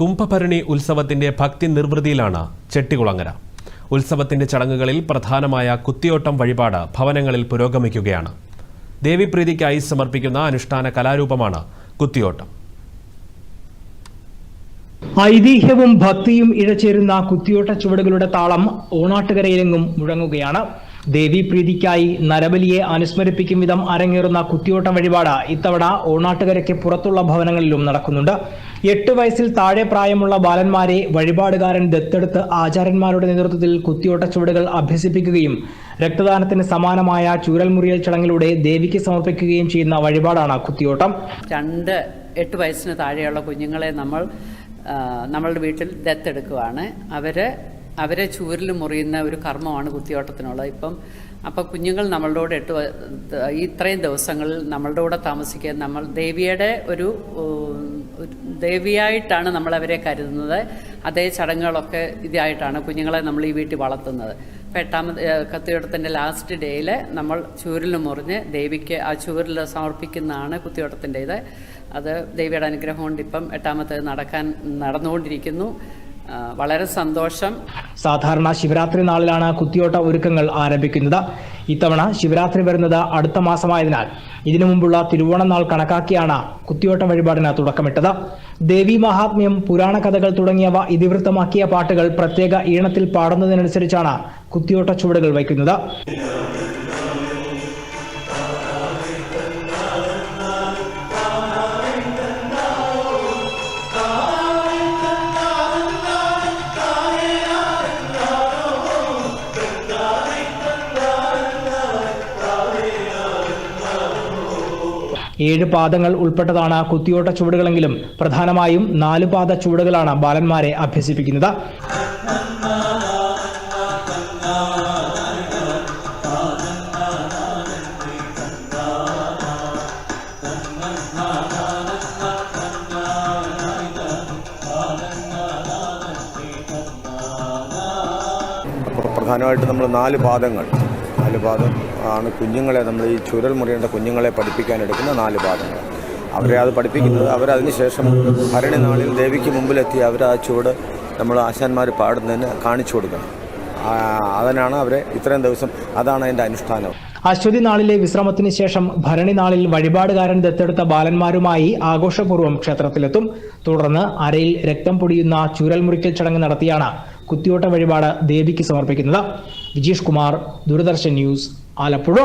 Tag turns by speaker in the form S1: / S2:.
S1: കുംഭഭരണി ഉത്സവത്തിന്റെ ഭക്തി നിർവൃതിയിലാണ് ചെട്ടികുളങ്ങര. ഉത്സവത്തിന്റെ ചടങ്ങുകളിൽ പ്രധാനമായ കുത്തിയോട്ടം വഴിപാട് ഭവനങ്ങളിൽ പുരോഗമിക്കുകയാണ്. ദേവിപ്രീതിക്കായി സമർപ്പിക്കുന്ന അനുഷ്ഠാന കലാരൂപമാണ് കുത്തിയോട്ടം.
S2: ഐതിഹ്യവും ഭക്തിയും ഇഴചേരുന്ന കുത്തിയോട്ട ചുവടുകളുടെ താളം ഓണാട്ടുകരയിലെങ്ങും മുഴങ്ങുകയാണ്. ദേവീപ്രീതിക്കായി നരബലിയെ അനുസ്മരിപ്പിക്കും വിധം അരങ്ങേറുന്ന കുത്തിയോട്ട വഴിപാട് ഇത്തവണ ഓണാട്ടുകരയ്ക്ക് പുറത്തുള്ള ഭവനങ്ങളിലും നടക്കുന്നുണ്ട്. എട്ട് വയസ്സിൽ താഴെ പ്രായമുള്ള ബാലന്മാരെ വഴിപാടുകാരൻ ദത്തെടുത്ത് ആചാര്യന്മാരുടെ നേതൃത്വത്തിൽ കുത്തിയോട്ട ചുവടുകൾ അഭ്യസിപ്പിക്കുകയും രക്തദാനത്തിന് സമാനമായ ചൂരൽമുറിയൽ ചടങ്ങിലൂടെ ദേവിക്ക് സമർപ്പിക്കുകയും ചെയ്യുന്ന വഴിപാടാണ് കുത്തിയോട്ടം.
S3: രണ്ട് എട്ട് വയസ്സിന് താഴെയുള്ള കുഞ്ഞുങ്ങളെ നമ്മൾ നമ്മളുടെ വീട്ടിൽ ദത്തെടുക്കുകയാണ് അവർ അവരെ ചൂരിൽ മുറിയുന്ന ഒരു കർമ്മമാണ് കുത്തിയോട്ടത്തിനുള്ളത്. ഇപ്പം അപ്പം കുഞ്ഞുങ്ങൾ നമ്മളുടെ കൂടെ എട്ട് ഈ ഇത്രയും ദിവസങ്ങളിൽ നമ്മളുടെ കൂടെ താമസിക്കുക നമ്മൾ ദേവിയുടെ ഒരു ദേവിയായിട്ടാണ് നമ്മളവരെ കരുതുന്നത്. അതേ ചടങ്ങുകളൊക്കെ ഇതായിട്ടാണ് കുഞ്ഞുങ്ങളെ നമ്മൾ ഈ വീട്ടിൽ വളർത്തുന്നത്. അപ്പം എട്ടാമത് കുത്തിയോട്ടത്തിന്റെ ലാസ്റ്റ് ഡേയിൽ നമ്മൾ ചൂരിൽ മുറിഞ്ഞ് ദേവിക്ക് ആ ചൂരിൽ സമർപ്പിക്കുന്നതാണ് കുത്തിയോട്ടത്തിന്റെ ഇത് അത് ദേവിയുടെ അനുഗ്രഹം കൊണ്ട് ഇപ്പം എട്ടാമത്തേത് നടക്കാൻ നടന്നുകൊണ്ടിരിക്കുന്നു. വളരെ സന്തോഷം.
S2: സാധാരണ ശിവരാത്രി നാളിലാണ് കുത്തിയോട്ട ഒരുക്കങ്ങൾ ആരംഭിക്കുന്നത്. ഇത്തവണ ശിവരാത്രി വരുന്നത് അടുത്ത മാസമായതിനാൽ ഇതിനു മുമ്പുള്ള തിരുവോണം നാൾ കണക്കാക്കിയാണ് കുത്തിയോട്ട വഴിപാടിന് തുടക്കമിട്ടത്. ദേവി മഹാത്മ്യം പുരാണ കഥകൾ തുടങ്ങിയവ ഇതിവൃത്തമാക്കിയ പാട്ടുകൾ പ്രത്യേക ഈണത്തിൽ പാടുന്നതിനനുസരിച്ചാണ് കുത്തിയോട്ട ചുവടുകൾ വയ്ക്കുന്നത്. ഏഴ് പാദങ്ങൾ ഉൾപ്പെട്ടതാണ് കുത്തിയോട്ട ചുവടുകളെങ്കിലും. പ്രധാനമായും നാല് പാദ ചുവടുകളാണ് ബാലന്മാരെ അഭ്യസിപ്പിക്കുന്നത്.
S4: പ്രധാനമായിട്ട് നമ്മൾ നാല് പാദങ്ങൾ നാല് പാദം ആണ് കുഞ്ഞുങ്ങളെ നമ്മൾ ഈ ചുരൽ മുറിയേണ്ട കുഞ്ഞുങ്ങളെ പഠിപ്പിക്കാൻ എടുക്കുന്ന നാല് പാദങ്ങൾ. അവരെ അത് പഠിപ്പിക്കുന്നത് അവരതിനുശേഷം ഭരണി നാളിൽ ദേവിക്ക് മുമ്പിലെത്തി അവർ ആ ചുവട് നമ്മൾ ആശാന്മാർ പാടുന്നതിന് കാണിച്ചു കൊടുക്കണം. അതിനാണ് അവരെ ഇത്രയും ദിവസം അതാണ് അതിന്റെ അനുഷ്ഠാനം.
S2: അശ്വതി നാളിലെ വിശ്രമത്തിന് ശേഷം ഭരണി നാളിൽ വഴിപാടുകാരൻ ദത്തെടുത്ത ബാലന്മാരുമായി ആഘോഷപൂർവം ക്ഷേത്രത്തിലെത്തും. തുടർന്ന് അരയിൽ രക്തം പൊടിയുന്ന ചുരൽ മുറിക്കൽ ചടങ്ങ് നടത്തിയാണ് കുത്തിയോട്ട വഴിപാട് ദേവിക്ക് സമർപ്പിക്കുന്നത്. വിജീഷ് കുമാർ ദൂരദർശൻ ന്യൂസ് ആലപ്പുഴ.